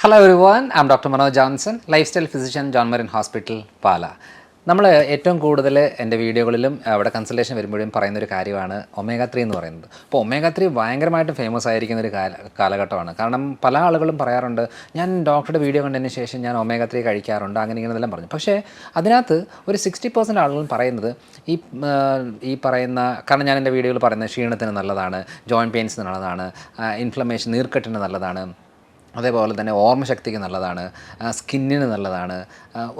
Hello everyone am doctor Manoj Johnson lifestyle physician John Marin hospital Pala നമ്മൾ ഏറ്റവും കൂടുതൽ എന്റെ വീഡിയോകളിലും അവിടെ കൺസൾട്ടേഷൻ വരുമ്പോഴും പറയുന്ന ഒരു കാര്യമാണ് ഒമേഗ ത്രീ എന്ന് പറയുന്നത്. അപ്പോൾ ഒമേഗ ത്രീ ഭയങ്കരമായിട്ട് ഫേമസ് ആയിരിക്കുന്ന ഒരു കാലഘട്ടമാണ്. കാരണം പല ആളുകളും പറയാറുണ്ട് ഞാൻ ഡോക്ടറുടെ വീഡിയോ കണ്ടതിന് ശേഷം ഞാൻ ഒമേഗ ത്രീ കഴിക്കാറുണ്ട് അങ്ങനെ ഇങ്ങനെ എല്ലാം പറഞ്ഞു. പക്ഷേ അതിനകത്ത് ഒരു സിക്സ്റ്റി പെർസെന്റ് ആളുകളും പറയുന്നത് ഈ ഈ പറയുന്ന കാരണം ഞാൻ എന്റെ വീഡിയോയിൽ പറയുന്നത് ക്ഷീണത്തിന് നല്ലതാണ് ജോയിന്റ് പെയിൻസിന് നല്ലതാണ് ഇൻഫ്ലമേഷൻ നീർക്കെട്ടിന് നല്ലതാണ് അതേപോലെ തന്നെ ഓർമ്മശക്തിക്ക് നല്ലതാണ് സ്കിന്നിന് നല്ലതാണ്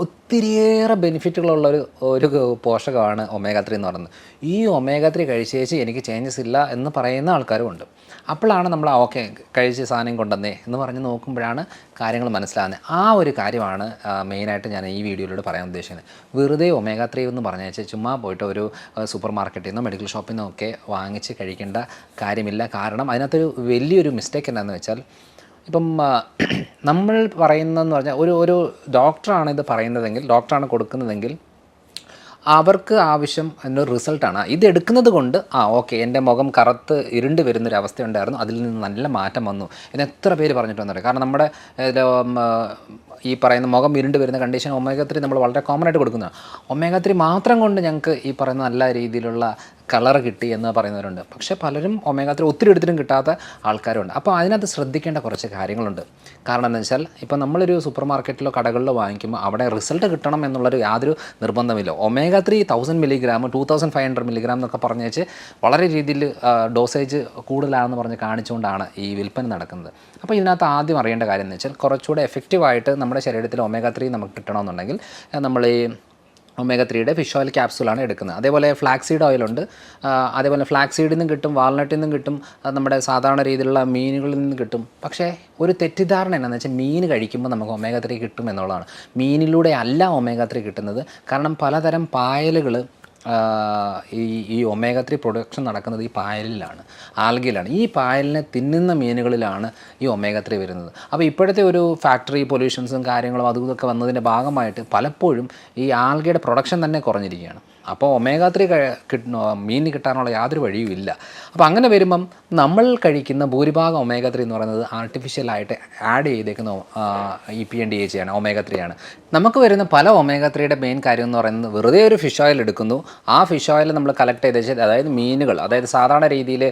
ഒത്തിരിയേറെ ബെനിഫിറ്റുകളുള്ള ഒരു ഒരു പോഷകമാണ് ഒമേഗ ത്രീ എന്ന് പറയുന്നത്. ഈ ഒമേഗ ത്രീ കഴിച്ചേച്ച് എനിക്ക് ചേഞ്ചസ് ഇല്ല എന്ന് പറയുന്ന ആൾക്കാരുമുണ്ട് അപ്പോഴാണ് നമ്മൾ ഓക്കെ കഴിച്ച് സാധനം കൊണ്ടുവന്നേ എന്ന് പറഞ്ഞ് നോക്കുമ്പോഴാണ് കാര്യങ്ങൾ മനസ്സിലാകുന്നത്. ആ ഒരു കാര്യമാണ് മെയിനായിട്ട് ഞാൻ ഈ വീഡിയോയിലൂടെ പറയാൻ ഉദ്ദേശിക്കുന്നത്. വെറുതെ ഒമേഗ ത്രീ എന്ന് പറഞ്ഞാൽ ചുമ്മാ പോയിട്ട് ഒരു സൂപ്പർ മാർക്കറ്റിൽ നിന്നോ മെഡിക്കൽ ഷോപ്പിൽ നിന്നോ ഒക്കെ വാങ്ങിച്ച് കഴിക്കേണ്ട കാര്യമില്ല. കാരണം അതിനകത്തൊരു വലിയൊരു മിസ്റ്റേക്ക് എന്താണെന്ന് വെച്ചാൽ ഇപ്പം നമ്മൾ പറയുന്നതെന്ന് പറഞ്ഞാൽ ഒരു ഒരു ഡോക്ടറാണ് ഇത് പറയുന്നതെങ്കിൽ ഡോക്ടറാണ് കൊടുക്കുന്നതെങ്കിൽ അവർക്ക് ആവശ്യം അതിനൊരു റിസൾട്ടാണ്. ഇത് എടുക്കുന്നത് കൊണ്ട് ആ ഓക്കെ എന്റെ മുഖം കറുത്ത് ഇരുണ്ട് വരുന്നൊരു അവസ്ഥ ഉണ്ടായിരുന്നു അതിൽ നിന്ന് നല്ല മാറ്റം വന്നു. എന്ന് എത്ര പേര് പറഞ്ഞിട്ടുണ്ടെന്നറിയാം? കാരണം നമ്മുടെ ഈ പറയുന്ന മുഖം ഇരുണ്ട് വരുന്ന കണ്ടീഷൻ ഒമേഗ ത്രീ നമ്മൾ വളരെ കോമൺ ആയിട്ട് കൊടുക്കുന്നത് ഒമേഗ ത്രീ മാത്രം കൊണ്ട് ഞങ്ങൾക്ക് ഈ പറയുന്ന നല്ല രീതിയിലുള്ള കളർ കിട്ടി എന്ന് പറയുന്നവരുണ്ട്. പക്ഷേ പലരും ഒമേഗ ത്രീ ഒത്തിരി എടുത്തിട്ടും കിട്ടാത്ത ആൾക്കാരുണ്ട്. അപ്പോൾ അതിനകത്ത് ശ്രദ്ധിക്കേണ്ട കുറച്ച് കാര്യങ്ങളുണ്ട്. കാരണം എന്താ വെച്ചാൽ ഇപ്പോൾ നമ്മളൊരു സൂപ്പർ മാർക്കറ്റിലോ കടകളിലോ വാങ്ങിക്കുമ്പോൾ അവിടെ റിസൾട്ട് കിട്ടണം എന്നുള്ളൊരു യാതൊരു നിർബന്ധമില്ല omega three thousand milligram two thousand five hundred milligram എന്നൊക്കെ പറഞ്ഞു വെച്ച് വളരെ രീതിയിൽ ഡോസേജ് കൂടുതലാണെന്ന് പറഞ്ഞ് കാണിച്ചുകൊണ്ടാണ് ഈ വിൽപ്പന നടക്കുന്നത്. അപ്പോൾ ഇതിനകത്ത് ആദ്യം അറിയേണ്ട കാര്യം എന്ന് വെച്ചാൽ കുറച്ചുകൂടെ എഫക്റ്റീവായിട്ട് നമ്മുടെ ശരീരത്തിൽ ഒമേഗ ത്രീ നമുക്ക് കിട്ടണമെന്നുണ്ടെങ്കിൽ നമ്മൾ ഈ ഒമേഗ ത്രീയുടെ ഫിഷ് ഓയിൽ ക്യാപ്സൂളാണ് എടുക്കുന്നത്. അതേപോലെ ഫ്ലാക്സീഡ് ഓയിലുണ്ട് അതേപോലെ ഫ്ലാക്സീഡിൽ നിന്നും കിട്ടും വാൾനട്ടിൽ നിന്നും കിട്ടും നമ്മുടെ സാധാരണ രീതിയിലുള്ള മീനുകളിൽ നിന്നും കിട്ടും. പക്ഷേ ഒരു തെറ്റിദ്ധാരണ എന്നാന്ന് വെച്ചാൽ മീൻ കഴിക്കുമ്പോൾ നമുക്ക് ഒമേഗ ത്രീ കിട്ടും എന്നുള്ളതാണ്. മീനിലൂടെ അല്ല ഒമേഗ ത്രീ കിട്ടുന്നത്. കാരണം പലതരം പായലുകൾ ഈ ഈ ഒമേഗ ത്രീ പ്രൊഡക്ഷൻ നടക്കുന്നത് ഈ പായലിലാണ് ആൽഗയിലാണ്. ഈ പായലിനെ തിന്നുന്ന മീനുകളിലാണ് ഈ ഒമേഗ ത്രീ വരുന്നത്. അപ്പോൾ ഇപ്പോഴത്തെ ഒരു ഫാക്ടറി പൊല്യൂഷൻസും കാര്യങ്ങളും അതും ഇതൊക്കെ വന്നതിന്റെ ഭാഗമായിട്ട് പലപ്പോഴും ഈ ആൽഗയുടെ പ്രൊഡക്ഷൻ തന്നെ കുറഞ്ഞിരിക്കുകയാണ്. അപ്പോൾ ഒമേഗ ത്രീ മീൻ കിട്ടാനുള്ള യാതൊരു വഴിയും ഇല്ല. അപ്പോൾ അങ്ങനെ വരുമ്പം നമ്മൾ കഴിക്കുന്ന ഭൂരിഭാഗം ഒമേഗ ത്രീ എന്ന് പറയുന്നത് ആർട്ടിഫിഷ്യലായിട്ട് ആഡ് ചെയ്തേക്കുന്ന E P N D H ആണ് ഒമേഗ ത്രീ ആണ്. നമുക്ക് വരുന്ന പല ഒമേഗ ത്രീയുടെ മെയിൻ കാര്യം എന്ന് പറയുന്നത് വെറുതെ ഒരു ഫിഷ് ഓയിൽ എടുക്കുന്നു. ആ ഫിഷ് ഓയിൽ നമ്മൾ കളക്ട് ചെയ്ത് അതായത് മീനുകൾ അതായത് സാധാരണ രീതിയിൽ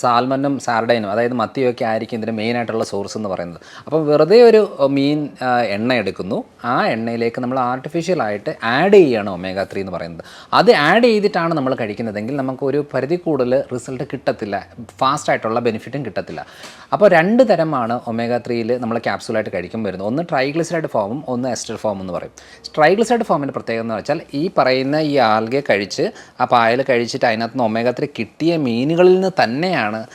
സാൽമനും സാർഡൈനും അതായത് മത്തിയൊക്കെ ആയിരിക്കും ഇതിന്റെ മെയിൻ ആയിട്ടുള്ള സോഴ്സ് എന്ന് പറയുന്നത്. അപ്പോൾ വെറുതെ ഒരു മീൻ എണ്ണ എടുക്കുന്നു. ആ എണ്ണയിലേക്ക് നമ്മൾ ആർട്ടിഫിഷ്യലായിട്ട് ആഡ് ചെയ്യുകയാണ് ഒമേഗ ത്രീ എന്ന് പറയുന്നത്. അത് ആഡ് ചെയ്തിട്ടാണ് നമ്മൾ കഴിക്കുന്നതെങ്കിൽ നമുക്കൊരു പരിധി കൂടുതൽ റിസൾട്ട് കിട്ടത്തില്ല. ഫാസ്റ്റ് ആയിട്ടുള്ള ബെനിഫിറ്റും കിട്ടത്തില്ല. അപ്പോൾ രണ്ട് തരമാണ് ഒമേഗ ത്രീയിൽ നമ്മൾ ക്യാപ്സൂളായിട്ട് കഴിക്കുമ്പോൾ വരുന്നത്. ഒന്ന് ട്രൈഗ്ലിസൈഡ് ഫോമും ഒന്ന് എസ്റ്റർ ഫോം എന്ന് പറയും. ട്രൈഗ്ലിസറൈഡ് ഫോമിന്റെ പ്രത്യേകത എന്ന് വെച്ചാൽ ഈ പറയുന്ന ഈ ആൽഗെ കഴിച്ച് ആ പായൽ കഴിച്ചിട്ട് അതിനകത്ത് നിന്ന് ഒമേഗ ത്രീ കിട്ടിയ മീനുകളിൽ നിന്ന് തന്നെയാണ്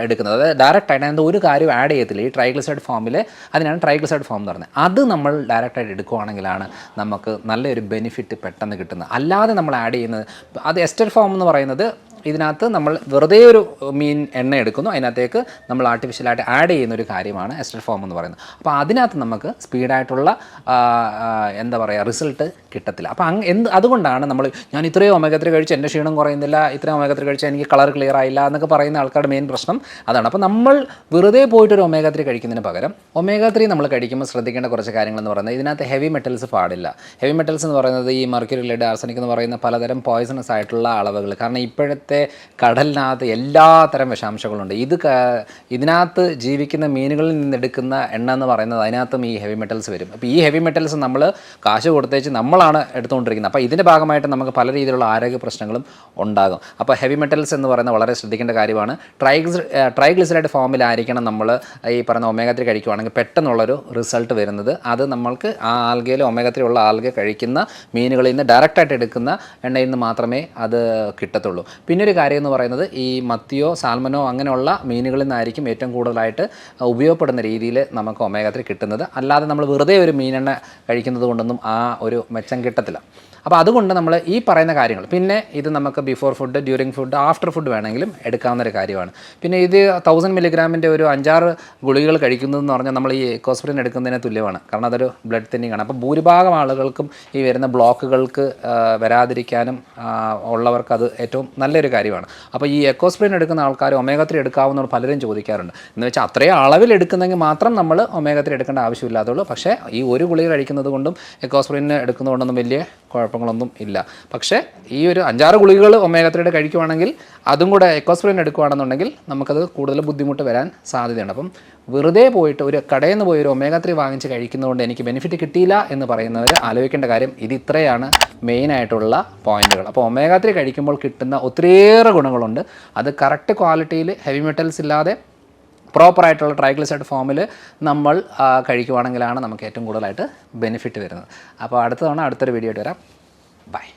എടുക്കുന്നത്. അതായത് ഡയറക്റ്റ് ആയിട്ട് അതിനകത്ത് ഒരു കാര്യം ആഡ് ചെയ്യത്തില്ല. ഈ ട്രൈഗ്ലിസൈഡ് ഫോമിൽ അതിനാണ് ട്രൈഗ്ലിസൈഡ് ഫോം എന്ന് പറയുന്നത്. അത് നമ്മൾ ഡയറക്റ്റായിട്ട് എടുക്കുവാണെങ്കിലാണ് നമുക്ക് നല്ലൊരു ബെനിഫിറ്റ് പെട്ടെന്ന് കിട്ടുന്നത്. അല്ലാതെ നമ്മൾ ആഡ് ചെയ്യുന്നത്. അത് എസ്റ്റർ ഫോം എന്ന് പറയുന്നത് ഇതിനകത്ത് നമ്മൾ വെറുതെ ഒരു മീൻ എണ്ണ എടുക്കുന്നു. അതിനകത്തേക്ക് നമ്മൾ ആർട്ടിഫിഷ്യലായിട്ട് ആഡ് ചെയ്യുന്ന ഒരു കാര്യമാണ് എസ്റ്റർ ഫോം എന്ന് പറയുന്നത്. അപ്പോൾ അതിനകത്ത് നമുക്ക് സ്പീഡായിട്ടുള്ള എന്താ പറയുക റിസൾട്ട് കിട്ടത്തില്ല. അപ്പോൾ അങ്ങ് എന്ത് അതുകൊണ്ടാണ് നമ്മൾ ഞാൻ ഇത്രയും ഒമേഗത്തിൽ കഴിച്ച് എന്റെ ക്ഷീണം കുറയുന്നില്ല ഇത്രയും ഒമേഗത്തിൽ കഴിച്ച് എനിക്ക് കളർ ക്ലിയർ ആയില്ല എന്നൊക്കെ പറയുന്ന ആൾക്കാരുടെ മെയിൻ പ്രശ്നം അതാണ്. അപ്പോൾ നമ്മൾ വെറുതെ പോയിട്ടൊരു ഒമേഗ കഴിക്കുന്നതിന് പകരം ഒമേഗ ത്രീ നമ്മൾ കഴിക്കുമ്പോൾ ശ്രദ്ധിക്കേണ്ട കുറച്ച് കാര്യങ്ങൾ എന്ന് പറയുന്നത് ഇതിനകത്ത് ഹെവി മെറ്റൽസ് പാടില്ല. ഹെവി മെറ്റൽസ് എന്ന് പറയുന്നത് ഈ മർക്കുരി ലെഡ് ആർസനിക് എന്ന് പറയുന്ന പലതരം പോയിസണസ് ആയിട്ടുള്ള അളവുകൾ. കാരണം ഇപ്പോഴത്തെ കടലിനകത്ത് എല്ലാത്തരം വിഷാംശങ്ങളുണ്ട്. ഇത് ഇതിനകത്ത് ജീവിക്കുന്ന മീനുകളിൽ നിന്നെടുക്കുന്ന എണ്ണ എന്ന് പറയുന്നത് അതിനകത്തും ഈ ഹെവി മെറ്റൽസ് വരും. അപ്പോൾ ഈ ഹെവി മെറ്റൽസ് നമ്മൾ കാശ് കൊടുത്തേച്ച് നമ്മളാണ് എടുത്തുകൊണ്ടിരിക്കുന്നത്. അപ്പോൾ ഇതിന്റെ ഭാഗമായിട്ട് നമുക്ക് പല രീതിയിലുള്ള ആരോഗ്യ പ്രശ്നങ്ങളും ഉണ്ടാകും. അപ്പോൾ ഹെവി മെറ്റൽസ് എന്ന് പറയുന്നത് വളരെ ശ്രദ്ധിക്കേണ്ട കാര്യമാണ്. ട്രൈഗ്ലിസ് ട്രൈഗ്ലിസറൈഡ് ഫോമിലായിരിക്കണം നമ്മൾ ഈ പറയുന്ന ഒമേഗ കഴിക്കുവാണെങ്കിൽ പെട്ടെന്നുള്ളൊരു റിസൾട്ട് വരുന്നത്. അത് നമ്മൾക്ക് ആ ആൽഗയിൽ ഒമേഗ ഉള്ള ആൽഗ കഴിക്കുന്ന മീനുകളിൽ നിന്ന് ഡയറക്റ്റായിട്ട് എടുക്കുന്ന എണ്ണയിൽ നിന്ന് മാത്രമേ അത് കിട്ടത്തുള്ളൂ. പിന്നെ ഒരു കാര്യം എന്ന് പറയുന്നത് ഈ മത്തിയോ സാൽമനോ അങ്ങനെയുള്ള മീനുകളിൽ നിന്നായിരിക്കും ഏറ്റവും കൂടുതലായിട്ട് ഉപയോഗപ്പെടുന്ന രീതിയിൽ നമുക്ക് ഒമേഗ കിട്ടുന്നത്. അല്ലാതെ നമ്മൾ വെറുതെ ഒരു മീനെണ്ണ കഴിക്കുന്നത് കൊണ്ടൊന്നും ആ ഒരു മെച്ചം കിട്ടത്തില്ല. അപ്പോൾ അതുകൊണ്ട് നമ്മൾ ഈ പറയുന്ന കാര്യങ്ങൾ പിന്നെ ഇത് നമുക്ക് before food during food after food വേണമെങ്കിലും എടുക്കാവുന്ന ഒരു കാര്യമാണ്. പിന്നെ ഇത് തൗസൻഡ് മില്ലിഗ്രാമിന്റെ ഒരു അഞ്ചാറ് ഗുളികകൾ കഴിക്കുന്നതെന്ന് പറഞ്ഞാൽ നമ്മൾ ഈ എക്കോസ്പ്രിൻ എടുക്കുന്നതിന് തുല്യമാണ്. കാരണം അതൊരു ബ്ലഡ് തിന്നിങ് ആണ്. അപ്പോൾ ഭൂരിഭാഗം ആളുകൾക്കും ഈ വരുന്ന ബ്ലോക്കുകൾക്ക് വരാതിരിക്കാനും ഉള്ളവർക്ക് അത് ഏറ്റവും നല്ലൊരു കാര്യമാണ്. അപ്പോൾ ഈ എക്കോസ്പ്രിൻ എടുക്കുന്ന ആൾക്കാർ ഒമേഗ എടുക്കാവുന്ന പലരും ചോദിക്കാറുണ്ട്. എന്ന് വെച്ചാൽ അത്രയും അളവിൽ എടുക്കുന്നെങ്കിൽ മാത്രം നമ്മൾ ഒമേഗ എടുക്കേണ്ട ആവശ്യമില്ലാത്തുള്ളൂ പക്ഷേ ഈ ഒരു ഗുളിക കഴിക്കുന്നത് കൊണ്ടും എക്കോസ്പ്രീൻ എടുക്കുന്നതുകൊണ്ടൊന്നും വലിയ കുഴപ്പങ്ങളൊന്നും ഇല്ല. പക്ഷേ ഈ ഒരു അഞ്ചാറ് ഗുളികകൾ ഒമേഗ കഴിക്കുവാണെങ്കിൽ അതും കൂടെ എക്കോസ്പ്രിൻ എടുക്കുകയാണെന്നുണ്ടെങ്കിൽ നമുക്കത് കൂടുതൽ ബുദ്ധിമുട്ട് വരാൻ സാധ്യതയുണ്ട്. അപ്പം വെറുതെ പോയിട്ട് ഒരു കടയിൽ നിന്ന് പോയി ഒരു ഒമേഗ ത്രീ വാങ്ങിച്ച് കഴിക്കുന്നതുകൊണ്ട് എനിക്ക് ബെനിഫിറ്റ് കിട്ടിയില്ല എന്ന് പറയുന്നവർ ആലോചിക്കേണ്ട കാര്യം ഇത് ഇത്രയാണ് മെയിനായിട്ടുള്ള പോയിന്റുകൾ അപ്പോൾ ഒമേഗ ത്രീ കഴിക്കുമ്പോൾ കിട്ടുന്ന ഒത്തിരിയേറെ ഗുണങ്ങളുണ്ട്. അത് കറക്റ്റ് ക്വാളിറ്റിയിൽ ഹെവി മെറ്റൽസ് ഇല്ലാതെ പ്രോപ്പറായിട്ടുള്ള ട്രൈഗ്ലിസൈഡ് ഫോമിൽ നമ്മൾ കഴിക്കുവാണെങ്കിലാണ് നമുക്ക് ഏറ്റവും കൂടുതലായിട്ട് ബെനിഫിറ്റ് വരുന്നത്. അപ്പോൾ അടുത്ത തവണ അടുത്തൊരു വീഡിയോ ആയിട്ട് വരാം. ബൈ.